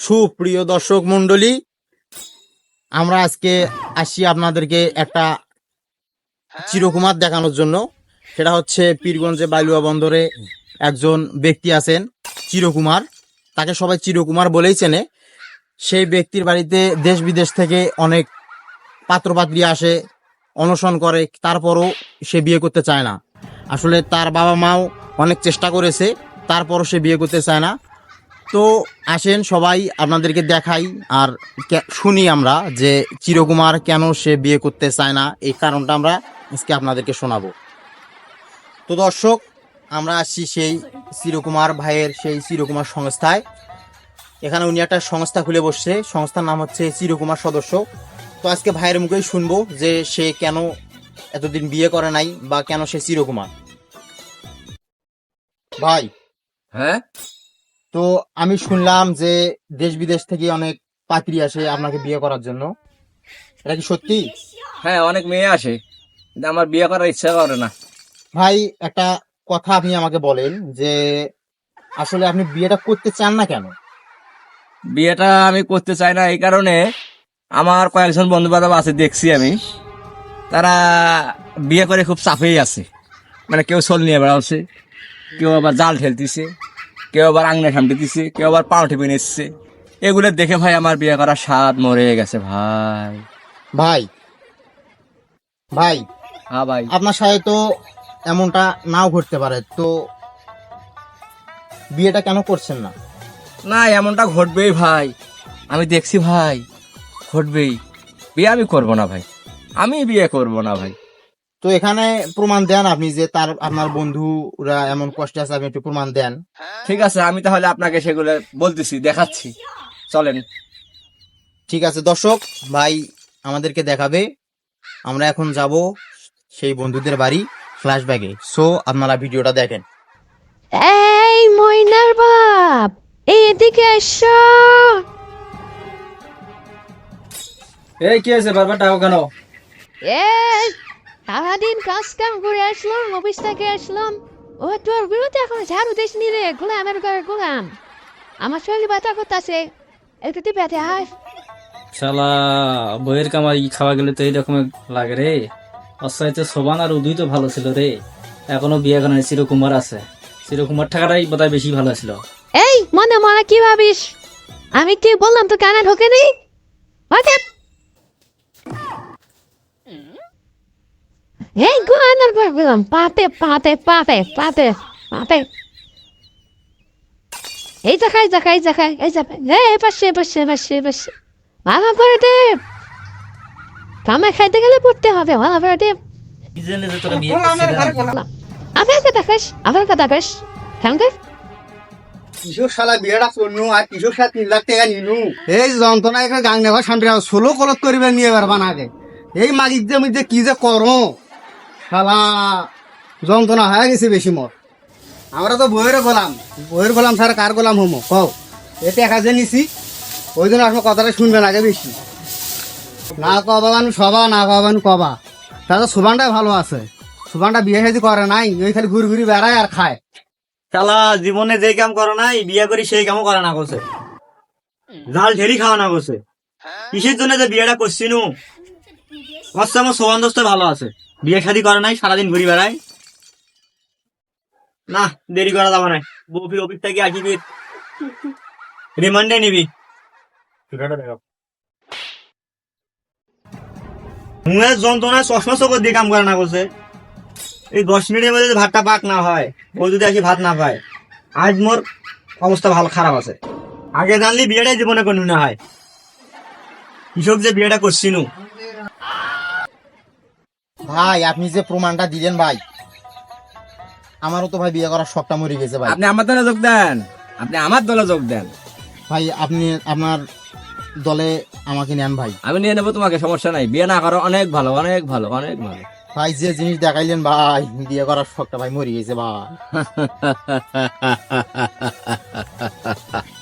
সুপ্রিয় দর্শক মন্ডলী আমরা আজকে আসি আপনাদেরকে একটা চিরকুমার দেখানোর জন্য। সেটা হচ্ছে পীরগঞ্জে বাইলুয়া বন্দরে একজন ব্যক্তি আছেন, চিরকুমার। তাকে সবাই চিরকুমার বলেই চেনে। সেই ব্যক্তির বাড়িতে দেশ বিদেশ থেকে অনেক পাত্রপাত্রী আসে, অনশন করে, তারপরও সে বিয়ে করতে চায় না। আসলে তার বাবা মাও অনেক চেষ্টা করেছে, তারপরও সে বিয়ে করতে চায় না। তো আসেন, সবাই আপনাদেরকে দেখাই আর শুনি আমরা যে চিরকুমার কেন সে বিয়ে করতে চায় না, এই কারণটা আমরা আজকে আপনাদেরকে শোনাবো। তো দর্শক, আমরা আসছি সেই চিরকুমার ভাইয়ের, সেই চিরকুমার সংস্থায়। এখানে উনি একটা সংস্থা খুলে বসছে, সংস্থার নাম হচ্ছে চিরকুমার সদস্য। তো আজকে ভাইয়ের মুখেই শুনব যে সে কেন এতদিন বিয়ে করে নাই বা কেন সে চিরকুমার। ভাই। হ্যাঁ? তো আমি শুনলাম যে দেশ বিদেশ থেকে অনেক পাত্রী আসে আপনাকে বিয়ে করার জন্য। এটা কি সত্যি? হ্যাঁ অনেক মেয়ে আসে। কিন্তু আমার বিয়ে করার ইচ্ছা করে না। ভাই একটা কথা আপনি আমাকে বলেন যে আসলে আপনি বিয়েটা করতে চান না কেন? বিয়েটা আমি করতে চাই না এই কারণে আমার কয়েকজন বন্ধু বান্ধব আছে দেখছি আমি। তারা বিয়ে করে খুব চাপেই আছে। মানে কেউ সোল নিয়ে বেড়াচ্ছে কেউ আবার জাল ঠেলতেছে। কেউ আবার আংনা সামটিতেছে কেউ আবার পাও টিপে নিচ্ছে। এগুলো দেখে ভাই আমার বিয়ে করার স্বাদ মরে গেছে ভাই। ভাই ভাই হ্যাঁ ভাই। আপনার সাথে তো এমনটা নাও ঘটতে পারে তো বিয়েটা কেন করছেন না? না এমনটা ঘটবেই ভাই। আমি দেখছি ভাই ঘটবেই। বিয়ে আমি করব না ভাই। আমি বিয়ে করব না ভাই। তো এখানে প্রমাণ দেন আপনি যে তার আপনার বন্ধুরা এমন কষ্টে আছে আপনি একটু প্রমাণ দেন। ঠিক আছে আমি তাহলে আপনাকে সেগুলো বলতেছি দেখাচ্ছি। চলেন। ঠিক আছে দর্শক ভাই আমাদেরকে দেখাবে। আমরা এখন যাব সেই বন্ধুদের বাড়ি ফ্ল্যাশব্যাগে সো আপনারা ভিডিওটা দেখেন। এই ময়নার বাপ এদিকে এসো। এই কি আছে বারবার টাকা কেন? এই সারাদিন কাজ কাম করে আসলাম অফিস থেকে আসলাম। ও তোর বিরুদ্ধে এখন ঝাড়ু দিস নি রে গোলাম এর ঘরে গোলাম। আমার শরীর ব্যথা করতেছে। একটু তুই ব্যথা হাস। শালা বইয়ের কামাই খাওয়া গেলে তো এইরকম লাগে রে। অস্থায়িত সোবান আর উদুই তো ভালো ছিল রে। এখনও বিয়ে করে চিরকুমার আছে। চিরকুমার টাকাটাই বোধহয় বেশি ভালো ছিল। এই মনে মনে কি ভাবিস? আমি কি বললাম তো কানে ঢোকে নেই এই গোয়ানার ঘর পাতে পাতে পাতে পাতে পাতে এই দেখাই দেখাই দেখাই এই যাবে এই পাশে পাশে পাশে পাশে ভালো করে দে কামে খাইতে গেলে পড়তে হবে ভালো করে দে কি জানে যে তোরা বিয়ে দেখাস কেমন কিশোর শালা বিয়েটা করনু আর কিশোর শালা তিন লাখ টাকা নিনু এই যন্ত্রণা এখানে গাং নেওয়া শান্তি ষোলো কলত করিবে নিয়ে না আগে এই মাগিক যে মধ্যে কি যে করো শালা, যন্ত্রণা হয়ে গেছে বেশি মোর। আমরা তো বইয়ের গোলাম বইয়ের গোলাম স্যার, কার গোলাম হমো? কও, এ টাকা যে নিছি, ওই জন্য আপনার কথাটা শুনবেন আগে বেশি। না কবাবানু সবা, না কবাবানু কবা। তাহলে সুবানটাই ভালো আছে। সুবানটা বিয়ে সাজি করে নাই, ওই খালি ঘুরি ঘুরি বেড়ায় আর খায়। শালা, জীবনে যে কাম করে নাই, বিয়ে করি সেই কামও করে না করছে জাল ঢেরি খাওয়া না করছে কিসের জন্য যে বিয়েটা করছি নু আমার সবন্ধস্ত ভালো আছে। বিয়ে শাদি করে নাই সারাদিন ঘুরি বেড়ায়। না দেরি করা যাবে না। বউফির অফিস থেকে আসবি রিমান্ডে নিবি। মুয়ের যন্ত্রণায় চশমা চোখ দিয়ে কাম করে না করছে এই দশ মিনিটের মধ্যে যদি ভাতটা পাক না হয় ও যদি আসি ভাত না পায় আজ মোর অবস্থা ভালো খারাপ আছে। আগে জানলি বিয়েটাই জীবনে কোনো না হয়। কৃষক যে বিয়েটা করছিনু ভাই আপনি যে প্রমাণটা দিলেন ভাই আমারও তো ভাই বিয়ে করার শখটা মরে গেছে ভাই। আপনি আমার দলে যোগ দেন। আপনি আমার দলে যোগ দেন। ভাই আপনি আপনার দলে আমাকে নেন ভাই। আমি নিয়ে নেব তোমাকে সমস্যা নাই। বিয়ে না করো অনেক ভালো অনেক ভালো অনেক ভালো। ভাই যে জিনিস দেখাইলেন ভাই বিয়ে করার শখটা ভাই মরে গেছে ভাই।